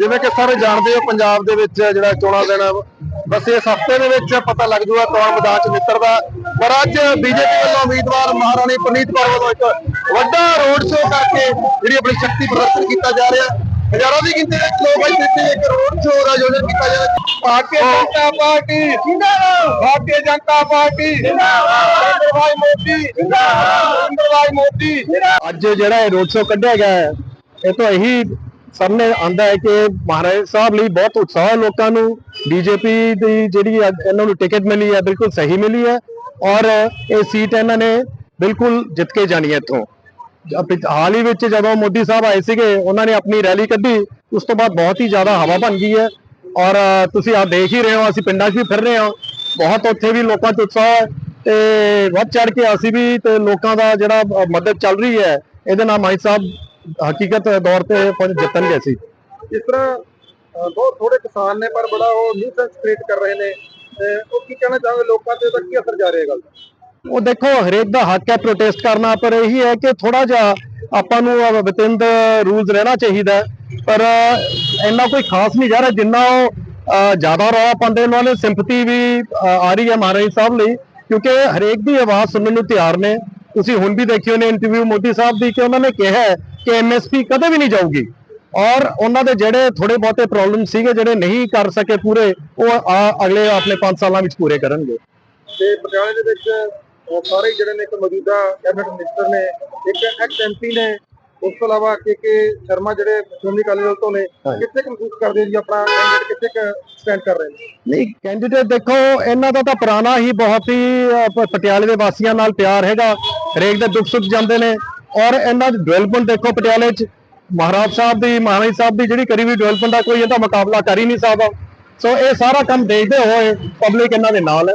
ਜਿਵੇਂ ਕਿ ਸਾਰੇ ਜਾਣਦੇ ਹੋ ਪੰਜਾਬ ਦੇ ਵਿੱਚ ਜਿਹੜਾ ਚੋਣਾਂ ਦਿਨ ਬਸ ਇਸ ਹਫ਼ਤੇ ਦੇ ਵਿੱਚ ਪਤਾ ਲੱਗ ਜੂਗਾ ਕੌਣ ਮੈਦਾਨ 'ਚ ਨਿੱਤਰਦਾ। ਪਰ ਅੱਜ ਬੀਜੇਪੀ ਵੱਲੋਂ ਉਮੀਦਵਾਰ ਮਹਾਰਾਣੀ ਪ੍ਰਨੀਤ ਕੌਰ ਵੱਲੋਂ ਇੱਕ ਵੱਡਾ ਰੋਡ ਸ਼ੋਅ ਕਰਕੇ ਜਿਹੜੀ ਆਪਣੀ ਸ਼ਕਤੀ ਪ੍ਰਦਰਸ਼ਨ ਕੀਤਾ ਜਾ ਰਿਹਾ। ਹਜ਼ਾਰਾਂ ਦੀ ਗਿਣਤੀ ਵਿੱਚ ਲੋਕ ਅੱਜ ਇੱਥੇ ਇੱਕ ਰੋਡ ਸ਼ੋਅ ਦਾ ਆਯੋਜਨ ਕੀਤਾ ਜਾ ਰਿਹਾ। ਭਾਰਤੀ ਜਨਤਾ ਪਾਰਟੀ ਜਿੰਦਾਬਾਦ। ਭਾਰਤੀ ਜਨਤਾ ਪਾਰਟੀ ਜਿੰਦਾਬਾਦ। ਨਰਿੰਦਰ ਭਾਈ ਮੋਦੀ ਜਿੰਦਾਬਾਦ। ਨਰਿੰਦਰ ਭਾਈ ਮੋਦੀ। ਅੱਜ ਜਿਹੜਾ ਇਹ ਰੋਡ ਸ਼ੋਅ ਕੱਢਿਆ ਗਿਆ ਹੈ ਇਹ ਤਾਂ ਇਹੀ ਸਾਹਮਣੇ ਆਂਦਾ ਹੈ ਕਿ ਮਹਾਰਾਜ ਸਾਹਿਬ ਲਈ ਬਹੁਤ ਉਤਸ਼ਾਹ ਹੈ ਲੋਕਾਂ ਨੂੰ। ਬੀਜੇਪੀ ਦੀ ਜਿਹੜੀ ਇਹਨਾਂ ਨੂੰ ਟਿਕਟ ਮਿਲੀ ਹੈ, ਬਿਲਕੁਲ ਸਹੀ ਮਿਲੀ ਹੈ ਔਰ ਇਹ ਸੀਟ ਇਹਨਾਂ ਨੇ ਬਿਲਕੁਲ ਜਿੱਤ ਕੇ ਜਾਣੀ ਹੈ ਇੱਥੋਂ। ਹਾਲ ਹੀ ਵਿੱਚ ਜਦੋਂ ਮੋਦੀ ਸਾਹਿਬ ਆਏ ਸੀਗੇ, ਉਹਨਾਂ ਨੇ ਆਪਣੀ ਰੈਲੀ ਕੱਢੀ, ਉਸ ਤੋਂ ਬਾਅਦ ਬਹੁਤ ਹੀ ਜ਼ਿਆਦਾ ਹਵਾ ਬਣ ਗਈ ਹੈ ਔਰ ਤੁਸੀਂ ਆ ਦੇਖ ਹੀ ਰਹੇ ਹੋ, ਅਸੀਂ ਪਿੰਡਾਂ 'ਚ ਵੀ ਫਿਰ ਰਹੇ ਹਾਂ। ਬਹੁਤ ਉੱਥੇ ਵੀ ਲੋਕਾਂ 'ਚ ਉਤਸ਼ਾਹ ਹੈ ਤੇ ਵੱਧ ਚੜ ਕੇ ਅਸੀਂ ਵੀ ਤੇ ਲੋਕਾਂ ਦਾ ਜਿਹੜਾ ਮਦਦ ਚੱਲ ਰਹੀ ਹੈ, ਇਹਦੇ ਨਾਲ ਮਾਈ ਸਾਹਿਬ ਹਕੀਕਤ ਦੌਰ ਤੇ ਪਹੁੰਚ ਜਿੱਤਣਗੇ ਅਸੀਂ ਜਿਸ ਤਰ੍ਹਾਂ ਅਹ, ਬਹੁਤ ਥੋੜੇ ਕਿਸਾਨ ਨੇ ਪਰ ਬੜਾ ਉਹ ਨਿਊਸੈਂਸ ਕ੍ਰੀਏਟ ਕਰ ਰਹੇ ਨੇ। ਉਹ ਕੀ ਕਹਿਣਾ ਚਾਹੋਗੇ ਲੋਕਾਂ ਤੇ ਤਾਂ ਕੀ ਅਸਰ ਜਾ ਰਿਹਾ ਗੱਲ? ਉਹ ਦੇਖੋ ਹਰੇਕ ਦਾ ਹੱਕ ਹੈ ਪ੍ਰੋਟੈਸਟ ਕਰਨਾ ਪਰ ਇਹੀ ਹੈ ਕਿ ਥੋੜਾ ਜਿਹਾ ਆਪਾਂ ਨੂੰ ਵਿਤਿਨ ਦ ਰੂਲਸ ਰਹਿਣਾ ਚਾਹੀਦਾ। ਪਰ ਇੰਨਾ ਕੋਈ ਖਾਸ ਨਹੀਂ ਜਾ ਰਿਹਾ ਜਿੰਨਾ ਉਹ ਜ਼ਿਆਦਾ ਰੌਲਾ ਪਾਉਂਦੇ ਉਹਨਾਂ ਨੇ ਸਿੰਪਥੀ ਵੀ ਆ ਰਹੀ ਹੈ ਮਹਾਰਾਜ ਸਾਹਿਬ ਲਈ। ਕਿਉਂਕਿ ਹਰੇਕ ਦੀ ਆਵਾਜ਼ ਸੁਣਨ ਨੂੰ ਤਿਆਰ ਨੇ। ਤੁਸੀਂ ਹੁਣ ਵੀ ਦੇਖਿਓ ਨੇ ਇੰਟਰਵਿਊ ਮੋਦੀ ਸਾਹਿਬ ਦੀ ਕਿ ਉਹਨਾਂ ਨੇ ਕਿਹਾ ਕਿ ਐਮਐਸਪੀ ਕਦੇ ਵੀ ਨਹੀਂ ਜਾਊਗੀ। ਔਰ ਉਹਨਾਂ ਦੇ ਜਿਹੜੇ ਥੋੜੇ ਬਹੁਤੇ ਪ੍ਰੋਬਲਮ ਸੀਗੇ ਜਿਹੜੇ ਨਹੀਂ ਕਰ ਸਕੇ ਪੂਰੇ ਉਹ ਅਗਲੇ ਆਪਣੇ 5 ਸਾਲਾਂ ਵਿੱਚ ਪੂਰੇ ਕਰਨਗੇ। ਤੇ ਪਟਿਆਲੇ ਦੇ ਵਿੱਚ ਸਾਰੇ ਜਿਹੜੇ ਨੇ ਇੱਕ ਮੌਜੂਦਾ ਕੈਬਨਿਟ ਮਿਨਿਸਟਰ ਨੇ ਇੱਕ ਐਕਸ ਐਮਪੀ ਨੇ ਉਸ ਤੋਂ ਇਲਾਵਾ ਕੇ ਕੇ ਸ਼ਰਮਾ ਜਿਹੜੇ ਸ਼੍ਰੋਮਣੀ ਅਕਾਲੀ ਦਲ ਤੋਂ ਨੇ। ਕਿੱਥੇ ਕੁ ਮਹਿਸੂਸ ਕਰਦੇ ਜੀ ਆਪਣਾ ਕੈਂਡੀਡੇਟ ਕਿੱਥੇ ਸਟੈਂਡ ਕਰ ਰਹੇ ਨੇ? ਨਹੀਂ ਕੈਂਡੀਡੇਟ ਦੇਖੋ ਇਹਨਾਂ ਦਾ ਤਾਂ ਪੁਰਾਣਾ ਹੀ ਬਹੁਤ ਹੀ ਪਟਿਆਲੇ ਦੇ ਵਾਸੀਆਂ ਨਾਲ ਪਿਆਰ ਹੈਗਾ। ਹਰੇਕ ਦੇ ਦੁੱਖ ਸੁੱਖ ਜਾਂਦੇ ਨੇ। ਔਰ ਇਹਨਾਂ ਦੀ ਡਿਵੈਲਪਮੈਂਟ ਦੇਖੋ ਪਟਿਆਲੇ 'ਚ, ਮਹਾਰਾਜ ਸਾਹਿਬ ਦੀ ਮਹਾਰਾਜ ਸਾਹਿਬ ਦੀ ਜਿਹੜੀ ਕਰੀ ਵੀ ਡਿਵੈਲਪਮੈਂਟ ਦਾ ਕੋਈ ਇਹਦਾ ਮੁਕਾਬਲਾ ਕਰ ਹੀ ਨਹੀਂ ਸਕਦਾ। ਸੋ ਇਹ ਸਾਰਾ ਕੰਮ ਦੇਖਦੇ ਹੋਏ ਪਬਲਿਕ ਇਹਨਾਂ ਦੇ ਨਾਲ ਹੈ।